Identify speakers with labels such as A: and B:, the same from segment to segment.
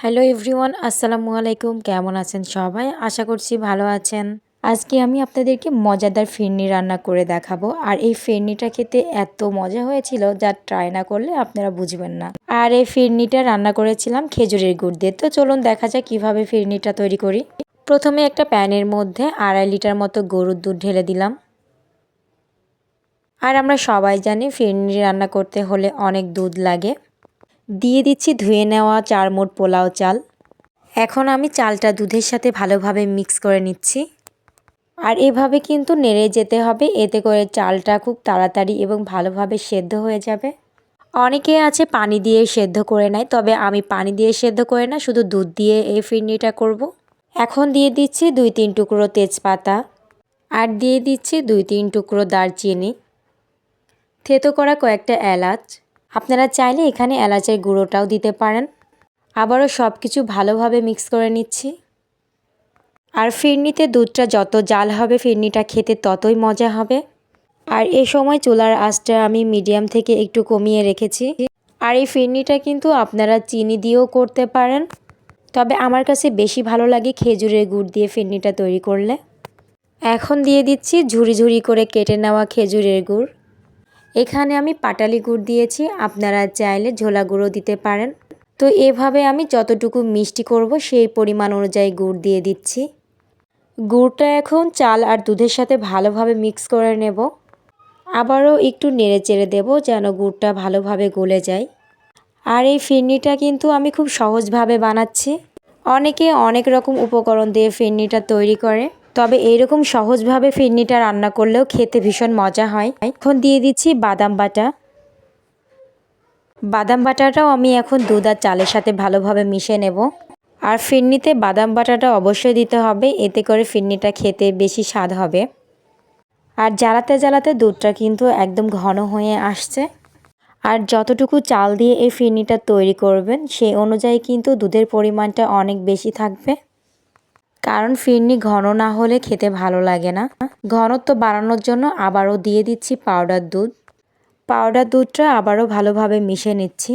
A: Hello everyone, আসসালামু আলাইকুম। কেমন আছেন সবাই? আশা করছি ভালো আছেন। আজকে আমি আপনাদেরকে মজাদার ফিরনি রান্না করে দেখাবো। আর এই ফিরনিটা খেতে এত মজা হয়েছিল যা ট্রাই না করলে আপনারা বুঝবেন না। আর এই ফিরনিটা রান্না করেছিলাম খেজুরের গুড় দিয়ে। তো চলুন দেখা যাক কীভাবে ফিরনিটা তৈরি করি। প্রথমে একটা প্যানের মধ্যে আড়াই লিটার মতো গরুর দুধ ঢেলে দিলাম। আর আমরা সবাই জানি ফিরনি রান্না করতে হলে অনেক দুধ লাগে। দিয়ে দিচ্ছি ধুয়ে নেওয়া চার মোট পোলাও চাল। এখন আমি চালটা দুধের সাথে ভালোভাবে মিক্স করে নিচ্ছি। আর এভাবে কিন্তু নেড়ে যেতে হবে, এতে করে চালটা খুব তাড়াতাড়ি এবং ভালোভাবে সেদ্ধ হয়ে যাবে। অনেকে আছে পানি দিয়ে সেদ্ধ করে নেয়, তবে আমি পানি দিয়ে সেদ্ধ করে না, শুধু দুধ দিয়ে এই ফিরনিটা করব। এখন দিয়ে দিচ্ছি দুই তিন টুকরো তেজপাতা আর দিয়ে দিচ্ছি দুই তিন টুকরো দারচিনি। থেতো করা কয়েকটা এলাচ। আপনারা চাইলে এখানে এলাচের গুঁড়োটাও দিতে পারেন। আবারও সব কিছু ভালোভাবে মিক্স করে নিচ্ছি। আর ফিরনিতে দুধটা যত জাল হবে ফিরনিটা খেতে ততই মজা হবে। আর এ সময় চুলার আঁচটা আমি মিডিয়াম থেকে একটু কমিয়ে রেখেছি। আর এই ফিরনিটা কিন্তু আপনারা চিনি দিয়েও করতে পারেন। তবে আমার কাছে বেশি ভালো লাগে খেজুরের গুড় দিয়ে ফিরনিটা তৈরি করলে। এখন দিয়ে দিচ্ছি ঝুড়ি ঝুড়ি করে কেটে নেওয়া খেজুরের গুড়। এখানে আমি পাটালি গুড় দিয়েছি, আপনারা চাইলে ঝোলা গুঁড়ো দিতে পারেন। তো এভাবে আমি যতটুকু মিষ্টি করব সেই পরিমাণ অনুযায়ী গুড় দিয়ে দিচ্ছি। গুড়টা এখন চাল আর দুধের সাথে ভালোভাবে মিক্স করে নেব। আবারও একটু নেড়ে চেড়ে দেবো যেন গুড়টা ভালোভাবে গলে যায়। আর এই ফিরনিটা কিন্তু আমি খুব সহজভাবে বানাচ্ছি। অনেকে অনেক রকম উপকরণ দিয়ে ফিরনিটা তৈরি করে। তবে এইরকম সহজভাবে ফিরনিটা রান্না করলেও খেতে ভীষণ মজা হয়। এখন দিয়ে দিচ্ছি বাদাম বাটা। বাদাম বাটাটাও আমি এখন দুধ আর চালের সাথে ভালোভাবে মিশে নেব। আর ফিরনিতে বাদাম বাটাটা অবশ্যই দিতে হবে, এতে করে ফিরনিটা খেতে বেশি স্বাদ হবে। আর জ্বালাতে জ্বালাতে দুধটা কিন্তু একদম ঘন হয়ে আসছে। আর যতটুকু চাল দিয়ে এই ফিরনিটা তৈরি করবেন, সেই অনুযায়ী কিন্তু দুধের পরিমাণটা অনেক বেশি থাকবে। কারণ ফিরনি ঘন না হলে খেতে ভালো লাগে না। ঘনত্ব বাড়ানোর জন্য আবারও দিয়ে দিচ্ছি পাউডার দুধ। পাউডার দুধটা আবারও ভালোভাবে মিশে নিচ্ছি।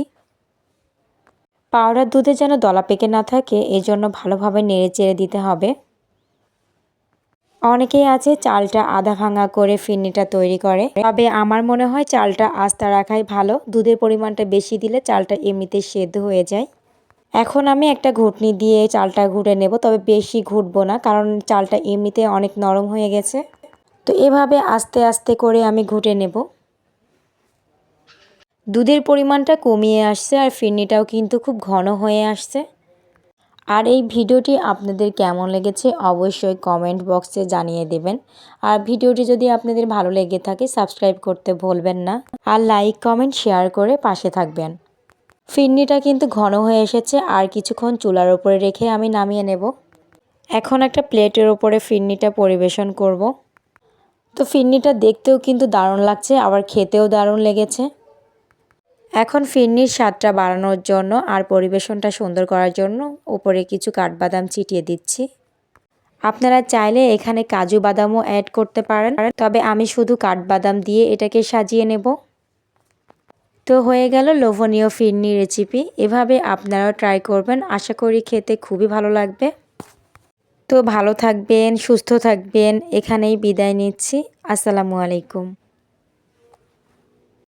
A: পাউডার দুধে যেন দলা পেকে না থাকে, এজন্য ভালোভাবে নেড়ে চেড়ে দিতে হবে। অনেকেই আছে চালটা আধা ভাঙা করে ফিরনিটা তৈরি করে। তবে আমার মনে হয় চালটা আস্তা রাখাই ভালো। দুধের পরিমাণটা বেশি দিলে চালটা এমনিতে সেদ্ধ হয়ে যায়। এখন আমি একটা ঘুটনি দিয়ে চালটা ঘুটে নেব, তবে বেশি ঘুটবো না, কারণ চালটা এমনিতে অনেক নরম হয়ে গেছে। তো এভাবে আস্তে আস্তে করে আমি ঘুটে নেব। দুধের পরিমাণটা কমিয়ে আসছে আর ফিরনিটাও কিন্তু খুব ঘন হয়ে আসছে। আর এই ভিডিওটি আপনাদের কেমন লেগেছে অবশ্যই কমেন্ট বক্সে জানিয়ে দেবেন। আর ভিডিওটি যদি আপনাদের ভালো লেগে থাকে, সাবস্ক্রাইব করতে ভুলবেন না। আর লাইক, কমেন্ট, শেয়ার করে পাশে থাকবেন। ফিরনিটা কিন্তু ঘন হয়ে এসেছে, আর কিছুক্ষণ চুলার ওপরে রেখে আমি নামিয়ে নেব। এখন একটা প্লেটের ওপরে ফিরনিটা পরিবেশন করব। তো ফিরনিটা দেখতেও কিন্তু দারুণ লাগছে, আবার খেতেও দারুণ লেগেছে। এখন ফিরনির স্বাদটা বাড়ানোর জন্য আর পরিবেশনটা সুন্দর করার জন্য উপরে কিছু কাঠবাদাম ছিটিয়ে দিচ্ছি। আপনারা চাইলে এখানে কাজু বাদামও অ্যাড করতে পারেন, তবে আমি শুধু কাঠবাদাম দিয়ে এটাকে সাজিয়ে নেব। তো হয়ে গেল লোভনীয় ফিরনি রেসিপি এভাবে আপনারাও ট্রাই করবেন। আশা করি খেতে খুবই ভালো লাগবে। তো ভালো থাকবেন, সুস্থ থাকবেন। এখানেই বিদায় নিচ্ছি। আসসালামু আলাইকুম।